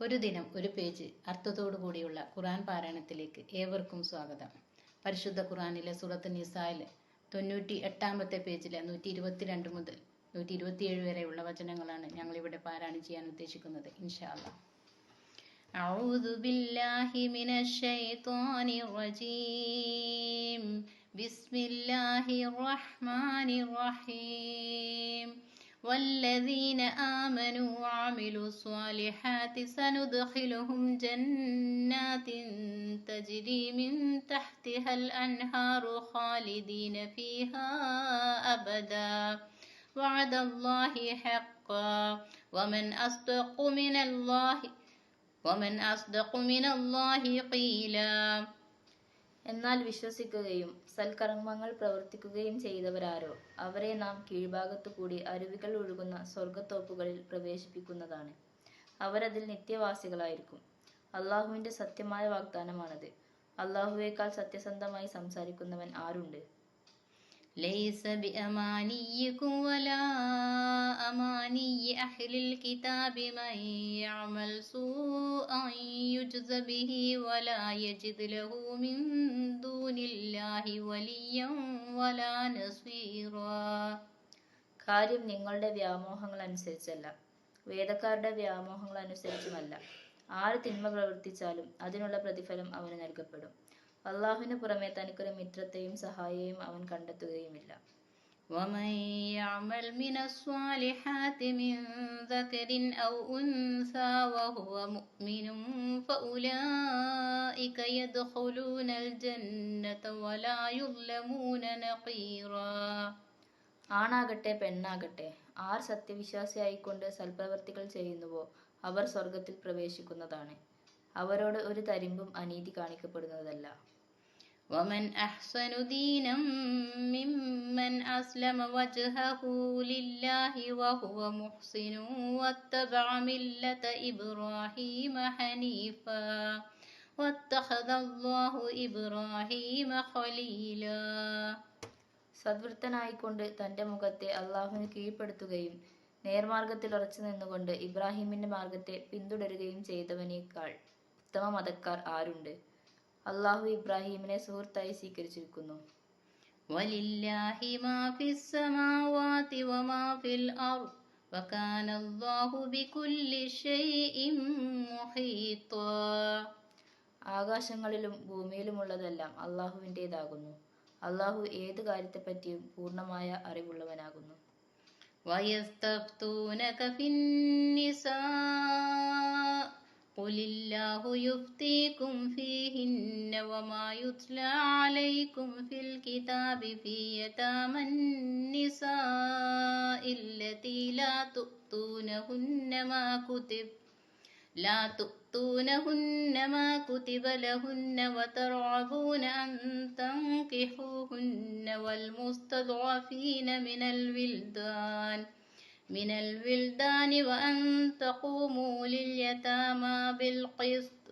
ഒരു ദിനം ഒരു പേജ് അർത്ഥത്തോടു കൂടിയുള്ള ഖുറാൻ പാരായണത്തിലേക്ക് ഏവർക്കും സ്വാഗതം പരിശുദ്ധ ഖുറാനിലെ സൂറത്ത് നിസായിലെ തൊണ്ണൂറ്റി എട്ടാമത്തെ പേജിലെ നൂറ്റി ഇരുപത്തിരണ്ട് മുതൽ നൂറ്റി ഇരുപത്തിയേഴ് വരെയുള്ള വചനങ്ങളാണ് ഞങ്ങൾ ഇവിടെ പാരായണം ചെയ്യാൻ ഉദ്ദേശിക്കുന്നത് ഇൻഷാ അല്ലാ أعوذ بالله من الشيطان الرجيم بسم الله الرحمن الرحيم والذين آمنوا وعملوا الصالحات سندخلهم جنات تجري من تحتها الأنهار خالدين فيها أبدا. وعد الله حقا. ومن أصدق من الله ومن أصدق من الله قيلا. എന്നാൽ വിശ്വസിക്കുകയും സൽക്കർമ്മങ്ങൾ പ്രവർത്തിക്കുകയും ചെയ്തവരാരോ? അവരെ നാം കീഴ്ഭാഗത്തുകൂടി അരുവികൾ ഒഴുകുന്ന സ്വർഗത്തോപ്പുകളിൽ പ്രവേശിപ്പിക്കുന്നതാണ്. അവരതിൽ നിത്യവാസികളായിരിക്കും. അള്ളാഹുവിന്റെ സത്യമായ വാഗ്ദാനമാണത്. അള്ളാഹുവേക്കാൾ സത്യസന്ധമായി സംസാരിക്കുന്നവൻ ആരുണ്ട്? ലൈസ ബിഅമാനിയിക്കും വലാ أماني أهل الكتاب من يعمل سوءا يجز به ولا يجد له من دون الله وليا ولا نصيرا കാര്യം നിങ്ങളുടെ വ്യാമോഹങ്ങൾ അനുസരിച്ചല്ല വേദക്കാരുടെ വ്യാമോഹങ്ങൾ അനുസരിച്ചുമല്ല ആര് തിന്മ പ്രവർത്തിച്ചാലും അതിനുള്ള പ്രതിഫലം അവന് നൽകപ്പെടും അള്ളാഹുവിന് പുറമെ തനിക്കൊരു മിത്രത്തെയും സഹായിയെയും അവൻ കണ്ടെത്തുകയുമില്ല ومن يعمل من الصالحات من ذكر أو أنثى وهو مؤمن فأولئك يدخلون الجنة ولا يظلمون نقيرا ആണാകട്ടെ പെണ്ണാകട്ടെ ആർ സത്യവിശ്വാസിയായിക്കൊണ്ട് സൽപ്രവർത്തികൾ ചെയ്യുന്നുവോ അവർ സ്വർഗത്തിൽ പ്രവേശിക്കുന്നതാണ് അവരോട് ഒരു തരിമ്പും അനീതി കാണിക്കപ്പെടുന്നതല്ല ومن أحسن دينا ممن أسلم وجهه لله وهو محسن واتبع ملة إبراهيم حنيفا واتخذ الله إبراهيم خليلا സദ്വൃത്തനായിക്കൊണ്ട് തന്റെ മുഖത്തെ അള്ളാഹുവിന് കീഴ്പ്പെടുത്തുകയും നേർമാർഗത്തിൽ ഉറച്ചു നിന്നുകൊണ്ട് ഇബ്രാഹിമിന്റെ മാർഗത്തെ പിന്തുടരുകയും ചെയ്തവനേക്കാൾ ഉത്തമ മതക്കാർ ആരുണ്ട് അള്ളാഹു ഇബ്രാഹിമിനെ സുഹൃത്തായി സ്വീകരിച്ചിരിക്കുന്നു. ആകാശങ്ങളിലും ഭൂമിയിലുമുള്ളതെല്ലാം അള്ളാഹുവിന്റെതാകുന്നു അള്ളാഹു ഏത് കാര്യത്തെപ്പറ്റിയും പൂർണമായ അറിവുള്ളവനാകുന്നു. വയസ്തൂനക പിന്നിസാ قل الله يفتيكم فيهن وما يتلى عليكم في الكتاب في يتامى النساء التي لا تؤتونهن ما كتب لا تؤتونهن ما كتب لهن وترغبون أن تنكحوهن والمستضعفين من الولدان من الولدان وأن تقوموا لليتامى بالقسط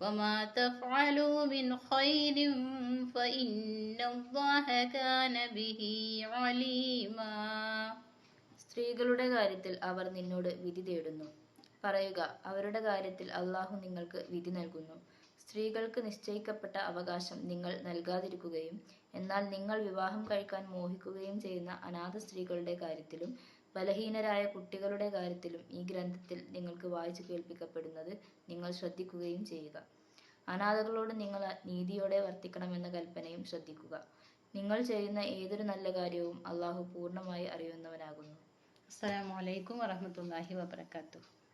وما تفعلوا من خير فإن الله كان به عليما സ്ത്രീകളുടെ കാര്യത്തിൽ അവർ നിന്നോട് വിധി തേടുന്നു പറയുക അവരുടെ കാര്യത്തിൽ അള്ളാഹു നിങ്ങൾക്ക് വിധി നൽകുന്നു സ്ത്രീകൾക്ക് നിശ്ചയിക്കപ്പെട്ട അവകാശം നിങ്ങൾ നൽകാതിരിക്കുകയും എന്നാൽ നിങ്ങൾ വിവാഹം കഴിക്കാൻ മോഹിക്കുകയും ചെയ്യുന്ന അനാഥ സ്ത്രീകളുടെ കാര്യത്തിലും ബലഹീനരായ കുട്ടികളുടെ കാര്യത്തിലും ഈ ഗ്രന്ഥത്തിൽ നിങ്ങൾക്ക് വായിച്ചു കേൾപ്പിക്കപ്പെടുന്നത് നിങ്ങൾ ശ്രദ്ധിക്കുകയും ചെയ്യുക. അനാഥകളോട് നിങ്ങൾ നീതിയോടെ വർത്തിക്കണമെന്ന കൽപ്പനയും ശ്രദ്ധിക്കുക. നിങ്ങൾ ചെയ്യുന്ന ഏതൊരു നല്ല കാര്യവും അള്ളാഹു പൂർണമായി അറിയുന്നവനാകുന്നു. അസ്സലാമു അലൈക്കും വറഹ്മത്തുള്ളാഹി വബറകാതുഹു.